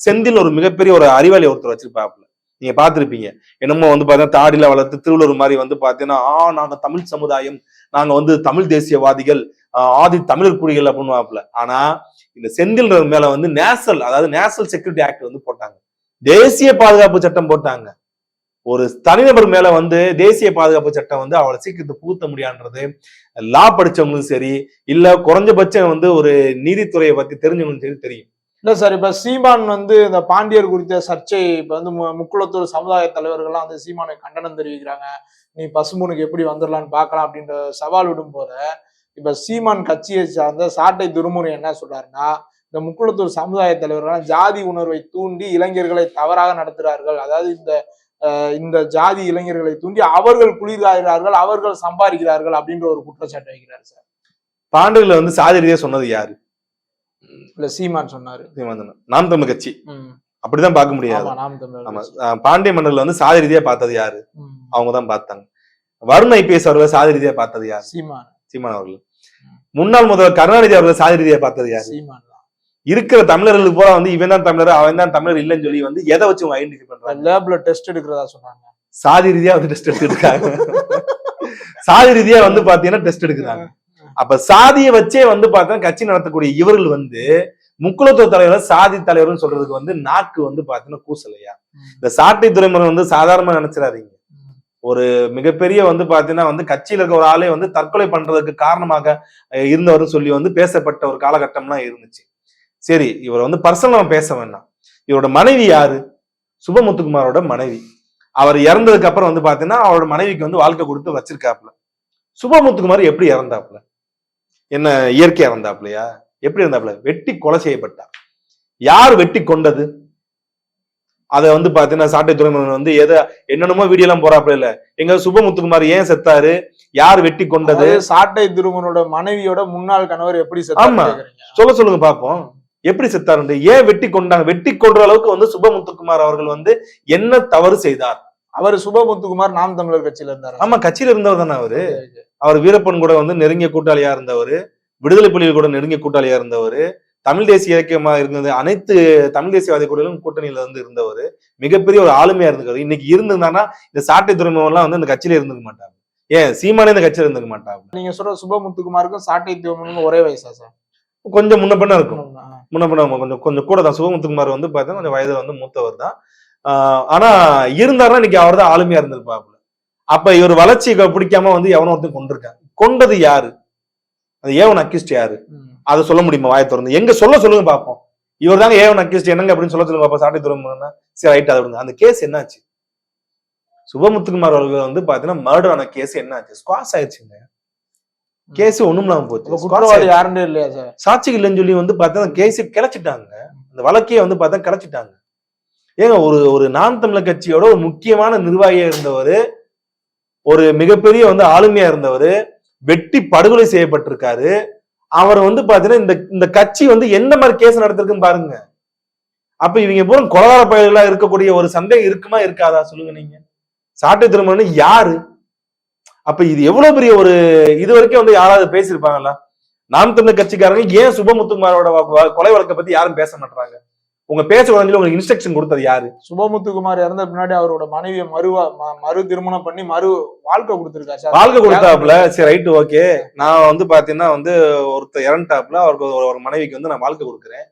செந்தில் ஒரு மிகப்பெரிய ஒரு அறிவாளி ஒருத்தர் வச்சிருப்பாப்புல. நீங்க பாத்திருப்பீங்க. என்னமோ வந்து பாத்தீங்கன்னா தாடில வளர்த்து திருவள்ளூர் மாதிரி வந்து பாத்தீங்கன்னா ஆ நாங்க தமிழ் சமுதாயம் நாங்க வந்து தமிழ் தேசியவாதிகள் ஆஹ் ஆதி தமிழர் குடிகள் அப்படின்னு ஆனா இந்த செந்தில் மேல வந்து நேஷனல் அதாவது நேஷனல் செக்யூரிட்டி ஆக்ட் வந்து போட்டாங்க. தேசிய பாதுகாப்பு சட்டம் போட்டாங்க. ஒரு தனிநபர் மேல வந்து தேசிய பாதுகாப்பு சட்டம் வந்து அவளை சீக்கிரத்தை புகுத்த முடியான்றது லா படிச்சவங்களும் சரி இல்ல குறைஞ்சபட்சம் வந்து ஒரு நீதித்துறையை பத்தி தெரிஞ்சவங்களும் சரி தெரியும். இல்ல சார் இப்ப சீமான் வந்து இந்த பாண்டியர் குறித்த சர்ச்சை இப்ப வந்து மு- முக்குளத்தூர் சமுதாய தலைவர்கள்லாம் வந்து சீமானை கண்டனம் தெரிவிக்கிறாங்க. நீ பசுமூனுக்கு எப்படி வந்துடலான்னு பார்க்கலாம் அப்படின்ற சவால் விடும் போத இப்ப சீமான் கட்சியை சார்ந்த சாட்டை துருமுறை என்ன சொல்றாருன்னா இந்த முக்குளத்தூர் சமுதாய தலைவர்கள் ஜாதி உணர்வை தூண்டி இளைஞர்களை தவறாக நடத்துகிறார்கள் அதாவது இந்த இந்த ஜாதி இளைஞர்களை தூண்டி அவர்கள் குளிர்காகிறார்கள் அவர்கள் சம்பாதிக்கிறார்கள் அப்படின்ற ஒரு குற்றச்சாட்டு வைக்கிறார் சார். பாண்டியர்ல வந்து சாதி சொன்னது யாரு? இல்ல சீமான் சொன்னாரு. சீமாந்தன். நாம் தமிழ் கட்சி. அப்படிதான் பார்க்க முடியாது. பாண்டிய மன்னர்ல வந்து சாதி ரீதியா பார்த்தது யாரு. அவங்க தான் பார்த்தாங்க. வருண் ஐபிஎஸ் அவர்கள் சாதி ரீதியா பார்த்தது யாரு? சீமான். சீமான் அவர்கள். முன்னாள் முதல்வர் கருணாநிதி அவர்கள் சாதி ரீதியா பார்த்தது யாரு? சீமான் இருக்கிற தமிழர்களுக்கு போல வந்து இவன் தான் தமிழர் அவன் தான் தமிழர் இல்லைன்னு சொல்லி வந்து எதை வச்சு அவங்க ஐடென்டிஃபை பண்றாங்க? லேப்ல டெஸ்ட் எடுக்கிறதா சொன்னாங்க. சாதி ரீதியா வந்து டெஸ்ட் எடுத்துருக்காங்க சாதி ரீதியா வந்து பாத்தீங்கன்னா டெஸ்ட் எடுக்கிறாங்க. அப்ப சாதியை வச்சே வந்து பார்த்தா கட்சி நடத்தக்கூடிய இவர்கள் வந்து முக்குலத்துவ தலைவர் சாதி தலைவர்னு சொல்றதுக்கு வந்து நாக்கு வந்து பாத்தீங்கன்னா கூசலையா? இந்த சாட்டை துறைமுறை வந்து சாதாரணமா நினைச்சிடாதீங்க. ஒரு மிகப்பெரிய வந்து பாத்தீங்கன்னா வந்து கட்சியில இருக்க ஒரு ஆளே வந்து தற்கொலை பண்றதுக்கு காரணமாக இருந்தவர்னு சொல்லி வந்து பேசப்பட்ட ஒரு காலகட்டம்லாம் இருந்துச்சு. சரி இவர் வந்து பர்சனல் நம்ம பேச வேண்டாம். இவரோட மனைவி யாரு? சுபமுத்துக்குமாரோட மனைவி. அவர் இறந்ததுக்கு அப்புறம் வந்து பாத்தீங்கன்னா அவரோட மனைவிக்கு வந்து வாழ்க்கை கொடுத்து வச்சிருக்காப்புல. சுபமுத்துக்குமார் எப்படி இறந்தாப்புல? என்ன இயற்கை இறந்தாப்புலையா? எப்படி இருந்தாப்புல வெட்டி கொலை செய்யப்பட்டார் யார் வெட்டி கொண்டது? அதை வந்து பாத்தீங்கன்னா சாட்டை துறைமுகன் வந்து எதை என்னென்னமோ வீடியோ எல்லாம் போறாப்புல இல்ல. எங்க சுபமுத்துக்குமார் ஏன் செத்தாரு? யார் வெட்டி கொண்டது? சாட்டை திருமனோட மனைவியோட முன்னாள் கணவர் எப்படி ஆமா. சொல்ல சொல்லுங்க பாப்போம். எப்படி செத்தாரு ஏன் வெட்டி கொண்டாங்க வெட்டி கொன்ற அளவுக்கு வந்து சுபமுத்துக்குமார் அவர்கள் வந்து என்ன தவறு செய்தார்? அவர் சுபமுத்துக்குமார் நாம் தமிழர் கட்சியில இருந்தாரு? ஆமா கட்சியில இருந்தவர் தானே அவரு. அவர் வீரப்பன் கூட வந்து நெருங்கிய கூட்டாளியா இருந்தவர். விடுதலை புலிகள் கூட நெருங்கிய கூட்டாளியா இருந்தவர். தமிழ் தேசிய இயக்கமா இருந்தது அனைத்து தமிழ் தேசியவாதி கூடலும் கூட்டணியில வந்து இருந்தவர். மிகப்பெரிய ஒரு ஆளுமையா இருந்திருக்காரு. இன்னைக்கு இருந்திருந்தாங்கன்னா இந்த சாட்டை துறைமுகம் எல்லாம் வந்து இந்த கட்சியில இருந்துக்க மாட்டாங்க. ஏன் சீமானே இந்த கட்சியில இருந்துக்க மாட்டாங்க. நீங்க சொல்ற சுபமுத்துக்குமாருக்கும் சாட்டை திருமணம் ஒரே வயசா சார்? கொஞ்சம் முன்ன பின்ன இருக்கும். முன்ன பின்ன கொஞ்சம் கொஞ்சம் கூட தான். சுகமுத்துக்குமார் வந்து பார்த்தா கொஞ்சம் வயதுல வந்து மூத்தவர் தான். ஆஹ் ஆனா இருந்தாருன்னா இன்னைக்கு அவர் தான் ஆளுமையா இருந்திருப்பாப்புல அப்ப இவர் வளர்ச்சி பிடிக்காம வந்து எவனோ ஒருத்தன் கொண்டிருக்கான். கொண்டது யாரு? அது ஏவன் அக்கிஸ்ட் யாரு. அதை சொல்ல முடியுமா? வாயை திறந்து. எங்க சொல்ல சொல்லுங்க பாப்போம் இவர் தாங்க ஏவன் அக்கிஸ்ட் என்னங்க அப்படின்னு சொல்ல சொல்லுங்க பாப்பா சாட்டை துறைமுகம்னா சரி ரைட் அதை விடுங்க. அந்த கேஸ் என்னாச்சு? சுபமுத்துக்குமார் அவர்கள் வந்து பாத்தீங்கன்னா மர்டர் ஆன கேஸ் என்னாச்சு? ஸ்குவாஸ் ஆயிடுச்சுங்க. கேஸ் ஒண்ணும் இல்லாம அப்ப போச்சு குற்றவாளி யாருன்னு இல்லையா சார்? சாட்சிகள் இல்லைன்னு சொல்லி வந்து பார்த்தா கேஸ் கிளச்சிட்டாங்க. அந்த வழக்கையே வந்து பார்த்தா கிளச்சிட்டாங்க. ஏங்க ஒரு ஒரு நாம் தமிழர் கட்சியோட ஒரு முக்கியமான நிர்வாகியா இருந்தவர் ஒரு மிகப்பெரிய வந்து ஆளுமையா இருந்தவர் வெட்டி படுகொலை செய்யப்பட்டிருக்காரு. அவர் வந்து பாத்தீங்கன்னா இந்த இந்த கட்சி வந்து எந்த மாதிரி கேஸ் நடத்திருக்குன்னு பாருங்க. அப்ப இவங்க பூரா கொலகார பயல்களா இருக்கக்கூடிய ஒரு சந்தேகம் இருக்குமா இருக்காதா சொல்லுங்க நீங்க. சாட்டை திருமணம் யாரு? அப்ப இது எவ்வளவு பெரிய ஒரு இது வரைக்கும் வந்து யாராவது பேசியிருப்பாங்களா நாம் தமிழர் கட்சிக்காரங்க ஏன் சுபமுத்துக்குமாரோட கொலை வழக்கை பத்தி யாரும் பேச மாட்டாங்க உங்க பேச குழந்தைல உங்களுக்கு இன்ஸ்ட்ரக்ஷன் கொடுத்தது யாரு? சுபமுத்துக்குமார் இறந்த பின்னாடி அவரோட மனைவியை மறுவா மறு திருமணம் பண்ணி மறு வாழ்க்கை கொடுத்திருக்காரு சார். வாழ்க்கை கொடுத்தாப்புல? சரி ரைட்டு ஓகே நான் வந்து பாத்தீங்கன்னா வந்து ஒருத்தர் இறந்துட்டாப்புல அவருக்கு ஒரு மனைவிக்கு வந்து நான் வாழ்க்கை கொடுக்குறேன்.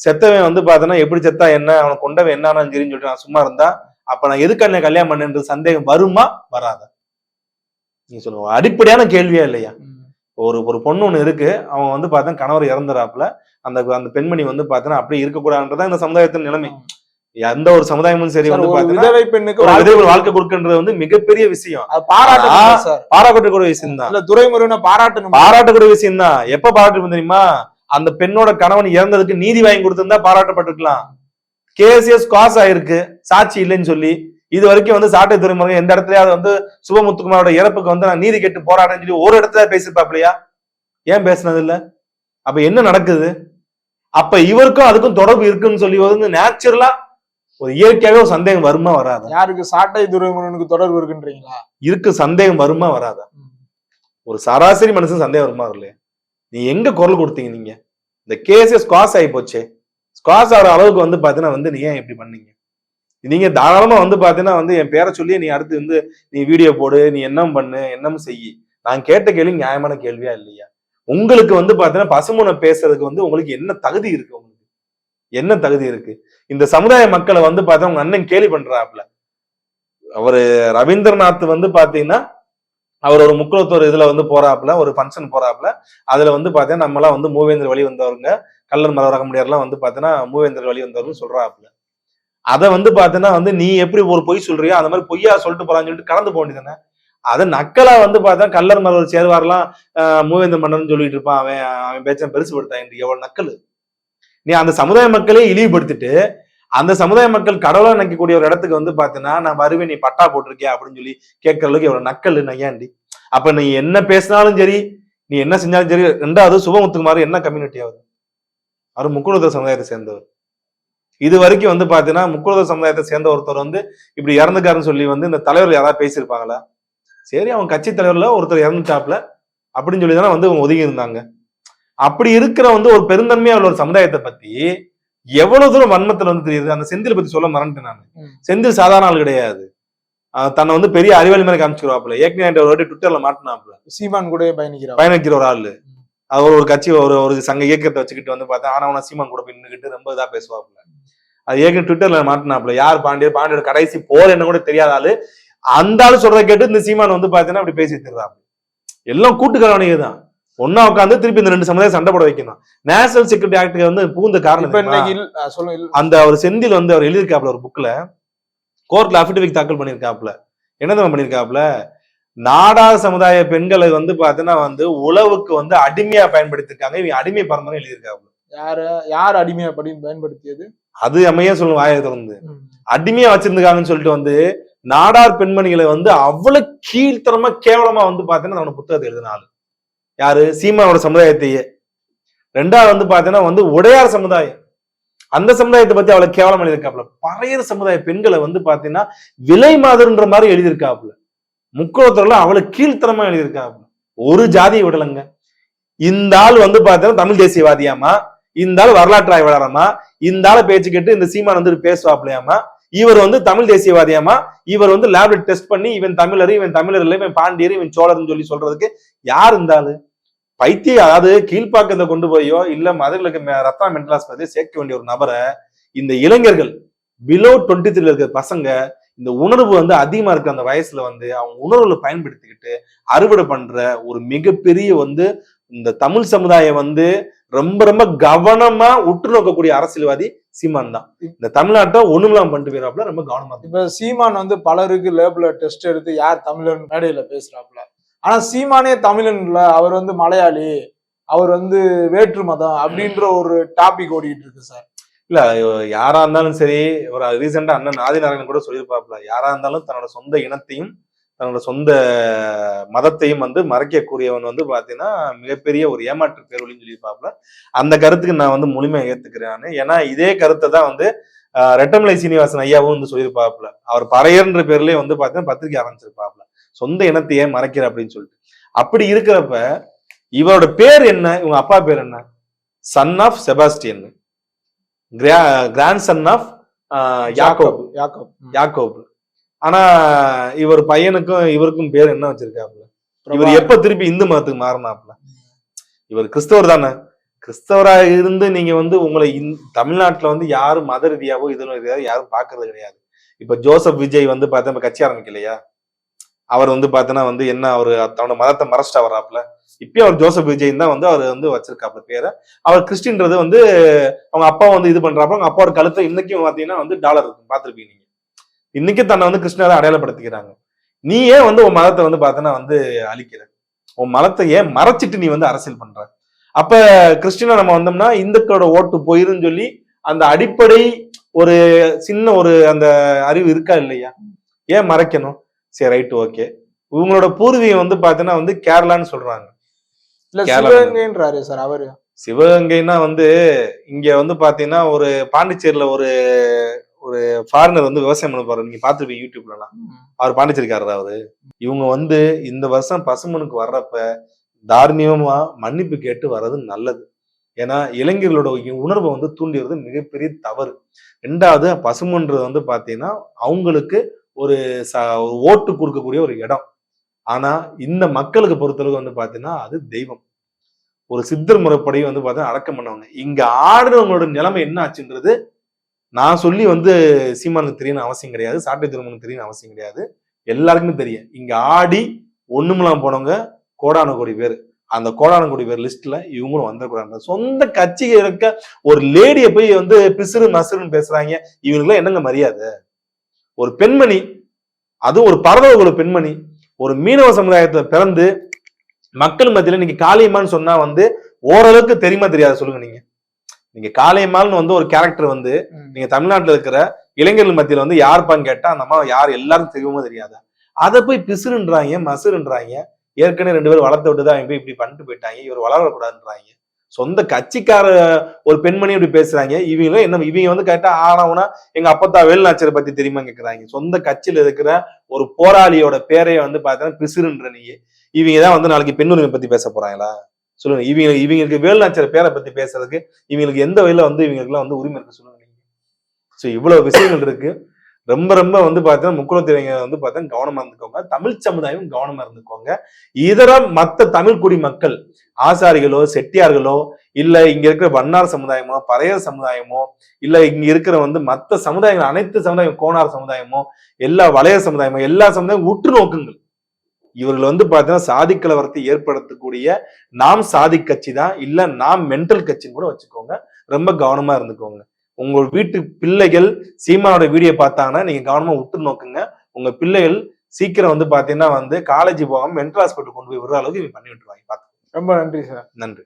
செத்தவன் வந்து பாத்தீங்கன்னா எப்படி செத்தா என்ன அவனை கொண்டவன் என்ன சரின்னு சொல்லிட்டு நான் சும்மா இருந்தா அப்ப நான் எதுக்கு என்ன கல்யாணம் பண்ணேன்ற சந்தேகம் வருமா? வராதா? நீ சொல்லுங்க. அடிப்படையான கேள்வியா இல்லையா. ஒரு ஒரு பொண்ணு ஒண்ணு இருக்கு. அவன் வந்து பார்த்தா கணவர் இறந்துறாப்புல. அந்த அந்த பெண்மணி வந்து பார்த்தா அப்படியே இருக்கக்கூடாதுன்றதான் இந்த சமுதாயத்தின் நிலைமை. எந்த ஒரு சமுதாயமும் சரி வந்து விதவை பெண்ணுக்கு ஒரு வாழ்க்கை விதவை வாழ்க்கை கொடுக்கின்றது வந்து மிகப்பெரிய விஷயம். பாராட்டக்கூடிய விஷயம் தான் இல்ல துரைமுருகனை பாராட்டணும். பாராட்டக்கூடிய விஷயம் தான் எப்ப பாராட்டு தெரியுமா? அந்த பெண்ணோட கணவன் இறந்ததுக்கு நீதி வாங்கி கொடுத்திருந்தா பாராட்டப்பட்டிருக்கலாம். கேசிஎஸ் காஸ் ஆயிருக்கு. சாட்சி இல்லைன்னு சொல்லி. இது வரைக்கும் வந்து சாட்டை துறைமுருகன் எந்த இடத்துலயாவது வந்து சுபமுத்துக்குமாரோட இறப்புக்கு வந்து நான் நீதி கேட்டு போராடுறேன்னு சொல்லி ஒரு இடத்துல பேசிருப்பாப்லையா ஏன் பேசுனது இல்ல அப்ப என்ன நடக்குது? அப்ப இவருக்கும் அதுக்கும் தொடர்பு இருக்குன்னு சொல்லி வந்து நேச்சுரலா ஒரு இயற்கையாவே ஒரு சந்தேகம் வருமா வராதா? யாருக்கு சாட்டை துரைமுருகனுக்கு தொடர்பு இருக்குன்றீங்களா? இருக்கு சந்தேகம் வருமா வராதா? ஒரு சராசரி மனுஷன் சந்தேகம் வருமா இல்லையா நீ எங்க குரல் கொடுத்தீங்க நீங்க? இந்த கேஸே ஸ்குவாஸ் ஆகி போச்சே. ஸ்குவாஸ் ஆகிற அளவுக்கு வந்து பாத்தீங்கன்னா வந்து நீ ஏன் இப்படி பண்ணீங்க? நீங்க தாராளமா வந்து பாத்தீங்கன்னா வந்து என் பேரை சொல்லி நீ அடுத்து வந்து நீ வீடியோ போடு நீ என்னம் பண்ணு என்னம் செய்யி. நான் கேட்ட கேள்வி நியாயமான கேள்வியா இல்லையா? உங்களுக்கு வந்து பாத்தீங்கன்னா பசுமுனை பேசுறதுக்கு வந்து உங்களுக்கு என்ன தகுதி இருக்கு உங்களுக்கு? என்ன தகுதி இருக்கு? இந்த சமுதாய மக்களை வந்து பார்த்தா உங்க அண்ணன் கேலி பண்றாப்ல அவரு ரவீந்திரநாத் வந்து பாத்தீங்கன்னா அவர் ஒரு முக்கியத்துவ இதுல வந்து போறாப்புல ஒரு ஃபங்க்ஷன் போறாப்புல. அதுல வந்து பாத்தீங்கன்னா நம்மளாம் வந்து மூவேந்தர் வழி வந்தவருங்க. கல்லர் மலரக முடியாரெல்லாம் வந்து பாத்தீங்கன்னா மூவேந்தர் வழி வந்தவருன்னு சொல்றாப்புல. அதை வந்து பாத்தீங்கன்னா வந்து நீ எப்படி ஒரு பொய் சொல்றியோ அந்த மாதிரி பொய்யா சொல்லிட்டு போறான்னு சொல்லிட்டு கலந்து போக வேண்டியதானே அதை நக்கலா வந்து பார்த்தா கல்லர் மலர் சேர்வார்லாம் ஆஹ் மூவேந்தர் மன்னன் சொல்லிட்டு இருப்பான். அவன் அவன் பேச்சன் பெருசுபடுத்தான் என்று எவ்வளவு நக்கல். நீ அந்த சமுதாய மக்களே இழிவுபடுத்திட்டு அந்த சமுதாய மக்கள் கடவுளை நினைக்கக்கூடிய ஒரு இடத்துக்கு வந்து பாத்தீங்கன்னா நான் வருவேன் நீ பட்டா போட்டிருக்கியா அப்படின்னு சொல்லி கேட்கற அளவுக்கு எவ்வளவு நக்கல் நையாண்டி அப்ப நீ என்ன பேசினாலும் சரி நீ என்ன செஞ்சாலும் சரி ரெண்டாவது சுபமுத்துக்குமாறு என்ன கம்யூனிட்டி ஆகுது அவர் முக்குழுதர் சமுதாயத்தை சேர்ந்தவர். இது வரைக்கும் வந்து பாத்தீங்கன்னா முக்குழுதர் சமுதாயத்தை சேர்ந்த ஒருத்தர் வந்து இப்படி இறந்துக்காருன்னு சொல்லி வந்து இந்த தலைவர் யாராவது பேசியிருப்பாங்களா? சரி அவன் கட்சி தலைவர்ல ஒருத்தர் இறந்துட்டாப்ல அப்படின்னு சொல்லி தானே வந்து அவங்க ஒதுங்கி இருந்தாங்க. அப்படி இருக்கிற வந்து ஒரு பெருந்தன்மையா உள்ள ஒரு சமுதாயத்தை பத்தி எவ்வளவு தூரம் வன்மத்துல வந்து தெரியுது? அந்த செந்தில் பத்தி சொல்ல மறந்துட்டேன் நான். செந்தில் சாதாரண ஆள் கிடையாது. தன்னை வந்து பெரிய அறிவாளி மாதிரி காமிச்சிருவாப்புல ஏற்கனவே ஒரு வாட்டி ட்விட்டர்ல மாட்டினாப்புல. சீமான் கூட பயணிக்கிறார். பயணிக்கிற ஒரு ஆளு. அவர் ஒரு கட்சி ஒரு ஒரு சங்க இயக்கத்தை வச்சுக்கிட்டு வந்து பார்த்தா ஆனவனா சீமான் கூட போய் நின்னுக்கிட்டு ரொம்ப இதா பேசுவாப்புல. அது ஏற்கனவே ட்விட்டர்ல மாட்டினாப்புல யார் பாண்டியர்? பாண்டியர் கடைசி போர் என்ன கூட தெரியாத ஆளு. அந்த ஆளு சொல்றதை கேட்டு இந்த சீமான் வந்து பாத்தீங்கன்னா அப்படி பேசி திருறாப்புல. எல்லாம் கூட்டுக்கரவணிகை தான் ஒன்னா உட்காந்து திருப்பி இந்த ரெண்டு சமுதாயம் சண்டை போட வைக்கணும். நேஷனல் செக்யூரிட்டி ஆக்டுக்கு வந்து பூந்த காரணம் அந்த அவர் செந்தில் வந்து அவர் எழுதியிருக்காப்புல ஒரு புக்ல கோர்ட்ல அபிடவிட் தாக்கல் பண்ணியிருக்காப்புல. என்ன தெரியுமா பண்ணியிருக்காப்புல? நாடார் சமுதாய பெண்களை வந்து பாத்தீங்கன்னா வந்து உழவுக்கு வந்து அடிமையா பயன்படுத்திருக்காங்க. இவங்க அடிமை பரம்பரை எழுதியிருக்காப்புல. யார யார் அடிமையா படி பயன்படுத்தியது? அது அமையா சொல்லும் வாயை திறந்து. அடிமையா வச்சிருந்துக்காங்கன்னு சொல்லிட்டு வந்து நாடார் பெண்மணிகளை வந்து அவ்வளவு கீழ்த்தரமா கேவலமா வந்து பாத்தீங்கன்னா அவன புத்தகத்தை எழுதின ஆளு. யாரு? சீமானோட சமுதாயத்தையே. ரெண்டாவது வந்து பாத்தீங்கன்னா வந்து உடையார் சமுதாயம். அந்த சமுதாயத்தை பத்தி அவ்வளவு கேவலம் எழுதியிருக்காப்புல. பறையர் சமுதாய பெண்களை வந்து பாத்தீங்கன்னா விலை மாதிரின்ற மாதிரி எழுதியிருக்காப்புல. முக்கோத்தரில் அவ்வளவு கீழ்த்தனமா எழுதியிருக்காப்புல ஒரு ஜாதியை விடலைங்க. இந்த ஆள் வந்து பார்த்தா தமிழ் தேசியவாதியாமா? இந்த ஆள் வரலாற்று ஆய்வாளராமா? இந்த ஆளை பேச்சு கேட்டு இந்த சீமான் வந்து பேசுவாப்லையாமா இவர் வந்து தமிழ் தேசியவாதியாமா? இவர் வந்து லேப்ல டெஸ்ட் பண்ணி இவன் தமிழர் இவன் தமிழர் இல்லை இவன் பாண்டியர் இவன் சோழர்னு சொல்லி சொல்றதுக்கு யார் இருந்தாலும் பைத்திய அதாவது கீழ்ப்பாக்கத்தை கொண்டு போயோ இல்ல மதுர்களுக்கு மே- ரத்னா மென்டல் ஆஸ்பத்திரி சேர்க்க வேண்டிய ஒரு நபரை இந்த இளைஞர்கள் பிலோ டுவெண்ட்டி த்ரீல இருக்கிற பசங்க இந்த உணர்வு வந்து அதிகமா இருக்க அந்த வயசுல வந்து அவங்க உணர்வுல பயன்படுத்திக்கிட்டு அறுவடை பண்ற ஒரு மிகப்பெரிய வந்து இந்த தமிழ் சமுதாயம் வந்து ரொம்ப ரொம்ப கவனமா உற்று நோக்கக்கூடிய அரசியல்வாதி சீமான் தான். இந்த தமிழ்நாட்டை ஒண்ணுமில்லாம பண்ணிட்டு போயிடாப்புல ரொம்ப கவனமா இப்ப சீமான் வந்து பலருக்கு லேபிள டெஸ்ட் எடுத்து யார் தமிழன் மேடையில பேசுறாப்புல. ஆனா சீமானே தமிழன் இல்ல அவர் வந்து மலையாளி அவர் வந்து வேற்று மதம் அப்படின்ற ஒரு டாபிக் ஓடிட்டு இருக்கு சார். இல்ல யாரா இருந்தாலும் சரி ஒரு ரீசெண்டா அண்ணன் ஆதிநாராயணன் கூட சொல்லியிருப்பாப்ல யாரா இருந்தாலும் தன்னோட சொந்த இனத்தையும் தன்னோட சொந்த மதத்தையும் வந்து மறைக்கக்கூடியவன் வந்து பாத்தீங்கன்னா மிகப்பெரிய ஒரு ஏமாற்று பேரொழின்னு சொல்லியிருப்பாப்ல அந்த கருத்துக்கு நான் வந்து முழுமையாக ஏத்துக்கிறேன் ஏன்னா இதே கருத்தை தான் வந்து ரெட்டமலை சீனிவாசன் ஐயாவும் வந்து சொல்லியிருப்பாப்ல அவர் பறையர்ன்ற பேர்லயே வந்து பாத்தீங்கன்னா பத்திரிக்கை ஆரம்பிச்சிருப்பாப்ல சொந்த இனத்தையே மறைக்கிற அப்படின்னு சொல்லிட்டு. அப்படி இருக்கிறப்ப இவரோட பேர் என்ன? இவங்க அப்பா பேர் என்ன? Son of Sebastian grandson of Yakob Yakob. Yakob ஆனா இவர் பையனுக்கும் இவருக்கும் பேர் என்ன வச்சிருக்காப்ல இவர் எப்ப திருப்பி இந்து மதத்துக்கு மாறினாப்ல இவர் கிறிஸ்தவர் தானே. கிறிஸ்தவரா இருந்து நீங்க வந்து உங்களை தமிழ்நாட்டுல வந்து யாரும் மத ரீதியாவோ இது ரீதியாவோ யாரும் பாக்குறது கிடையாது. இப்ப ஜோசப் விஜய் வந்து பார்த்தா கட்சி ஆரம்பிக்கலையா? அவர் வந்து பாத்தீங்கன்னா வந்து என்ன அவரு தன்னோட மதத்தை மறைச்சிட்டா வர்றாப்புல இப்பயும் அவர் ஜோசப் விஜய் தான் வந்து அவர் வந்து வச்சிருக்காப்புல பேரை. அவர் கிறிஸ்டின்றது வந்து அவங்க அப்பா வந்து இது பண்றாப்ப அவங்க அப்பாவோட கழுத்தை இன்னைக்கும் பாத்தீங்கன்னா வந்து டாலர் இருக்கும் பாத்திருப்பீங்க நீங்க. இன்னைக்கு தன்னை வந்து கிருஷ்ணரை அடையாளப்படுத்திக்கிறாங்க. நீ ஏன் வந்து உன் மதத்தை வந்து பாத்தீங்கன்னா வந்து அழிக்கிற? உன் மதத்தை ஏன் மறைச்சிட்டு நீ வந்து அரசியல் பண்ற? அப்ப கிறிஸ்டினா நம்ம வந்தோம்னா இந்துக்களோட ஓட்டு போயிருன்னு சொல்லி அந்த அடிப்படை ஒரு சின்ன ஒரு அந்த அறிவு இருக்கா இல்லையா? ஏன் மறைக்கணும்? சரி ரைட்டு ஓகே இவங்களோட பூர்வீகம் வந்து பாத்தீங்கன்னா வந்து கேரளான்னு சொல்றாங்க. இல்ல சிவகங்கைன்றாரு சார் அவரு. சிவகங்கைன்னா வந்து இங்க வந்து பாத்தீங்கன்னா ஒரு பாண்டிச்சேரியில ஒரு ஒரு ஃபாரினர் வந்து விவசாயம் பண்ண போறாரு நீங்க பாத்துருப்பீங்க யூடியூப்லலாம். அவர் பாண்டிச்சேரிக்காரர் அவரு. இவங்க வந்து இந்த வருஷம் பசுமனுக்கு வர்றப்ப தார்மீகமா மன்னிப்பு கேட்டு வர்றது நல்லது. ஏன்னா இளைஞர்களோட உணர்வை வந்து தூண்டியது மிகப்பெரிய தவறு. ரெண்டாவது பசுமன்றது வந்து பாத்தீங்கன்னா அவங்களுக்கு ஒரு ச ஒரு ஓட்டு கொடுக்கக்கூடிய ஒரு இடம். ஆனா இந்த மக்களுக்கு பொறுத்தளவுக்கு வந்து பாத்தீங்கன்னா அது தெய்வம். ஒரு சித்தர் முறைப்படி வந்து பார்த்தீங்கன்னா அடக்கம் பண்ணவங்க. இங்க ஆடுறவங்களோட நிலைமை என்ன ஆச்சுன்றது நான் சொல்லி வந்து சீமானுக்கு தெரியணும் அவசியம் கிடையாது சாட்டை திருமணம் தெரியணும் அவசியம் கிடையாது. எல்லாருக்குமே தெரியும். இங்க ஆடி ஒண்ணுமெல்லாம் போனவங்க கோடான கோடி பேர். அந்த கோடான கோடி பேர் லிஸ்ட்ல இவங்களும் வந்துடக்கூடாது சொந்த கட்சி இருக்க ஒரு லேடியை போய் வந்து பிசுறு மசுறுன்னு பேசுறாங்க. இவங்களுக்குலாம் என்னங்க மரியாதை? ஒரு பெண்மணி அது ஒரு பரதவ ஒரு பெண்மணி ஒரு மீனவ சமுதாயத்துல பிறந்து மக்கள் மத்தியில இன்னைக்கு காளியம்மான்னு சொன்னா வந்து ஓரளவுக்கு தெரியுமா தெரியாது சொல்லுங்க நீங்க. நீங்க காளியம்மாள்னு வந்து ஒரு கேரக்டர் வந்து. நீங்க தமிழ்நாட்டுல இருக்கிற இளைஞர்கள் மத்தியில வந்து யாருப்பான்னு கேட்டா அந்த அம்மா யார் எல்லாரும் தெரியுமோ தெரியாதா? அதை போய் பிசுறுன்றாங்க மசுறுன்றாங்க. ஏற்கனவே ரெண்டு பேரும் வளர்த்து விட்டு தான் போய் இப்படி பண்ணிட்டு போயிட்டாங்க. இவர் வளரக்கூடாதுன்றாங்க. சொந்த கட்சிக்கார ஒரு பெண்மணி இப்படி பேசுறாங்க. இவங்க என்ன இவங்க வந்து கேட்டா ஆனவனா எங்க அப்பத்தா வேலுநாச்சரை பத்தி தெரியுமா கேக்குறாங்க. சொந்த கட்சியில இருக்கிற ஒரு போராளியோட பேரைய வந்து பார்த்தீங்கன்னா பிசுறுன்ற நீங்க. இவங்க தான் வந்து நாளைக்கு பெண்ணுரிமை பத்தி பேச போறாங்களா? சொல்லுங்க. இவங்க இவங்களுக்கு வேலுநாச்சர் பேரை பத்தி பேசுறதுக்கு இவங்களுக்கு எந்த வகையில வந்து இவங்களுக்குலாம் வந்து உரிமை இருக்கு சொல்லுங்க நீங்க. ஸோ இவ்வளவு விஷயங்கள் இருக்கு. ரொம்ப ரொம்ப வந்து பார்த்தீங்கன்னா முக்குளத்திரைங்க வந்து பார்த்தீங்கன்னா கவனமா இருந்துக்கோங்க. தமிழ் சமுதாயம் கவனமா இருந்துக்கோங்க. இதர மற்ற தமிழ் குடி மக்கள் ஆசாரிகளோ செட்டியார்களோ இல்ல இங்க இருக்கிற வண்ணார் சமுதாயமோ பறையர் சமுதாயமோ இல்ல இங்க இருக்கிற வந்து மற்ற சமுதாயங்கள் அனைத்து சமுதாயம் கோணார் சமுதாயமோ எல்லா வளையர் சமுதாயமோ எல்லா சமுதாயம் உற்று நோக்குங்கள். இவர்கள் வந்து பார்த்தீங்கன்னா சாதி கலவரத்தை ஏற்படுத்தக்கூடிய நாம் சாதி கட்சி தான் இல்ல நாம் மென்டல் கட்சின்னு கூட வச்சுக்கோங்க. ரொம்ப கவனமா இருந்துக்கோங்க. உங்க வீட்டு பிள்ளைகள் சீமானோட வீடியோ பார்த்தாங்கன்னா நீங்க கவனமா உற்று நோக்குங்க. உங்க பிள்ளைகள் சீக்கிரம் வந்து பாத்தீங்கன்னா வந்து காலேஜ் போகாம மென்டல் ஹாஸ்பிட்டல் கொண்டு போய் விடுற அளவுக்கு இவங்க பண்ணி விட்டுருவாங்க. பார்த்து ரொம்ப நன்றி சார் நன்றி.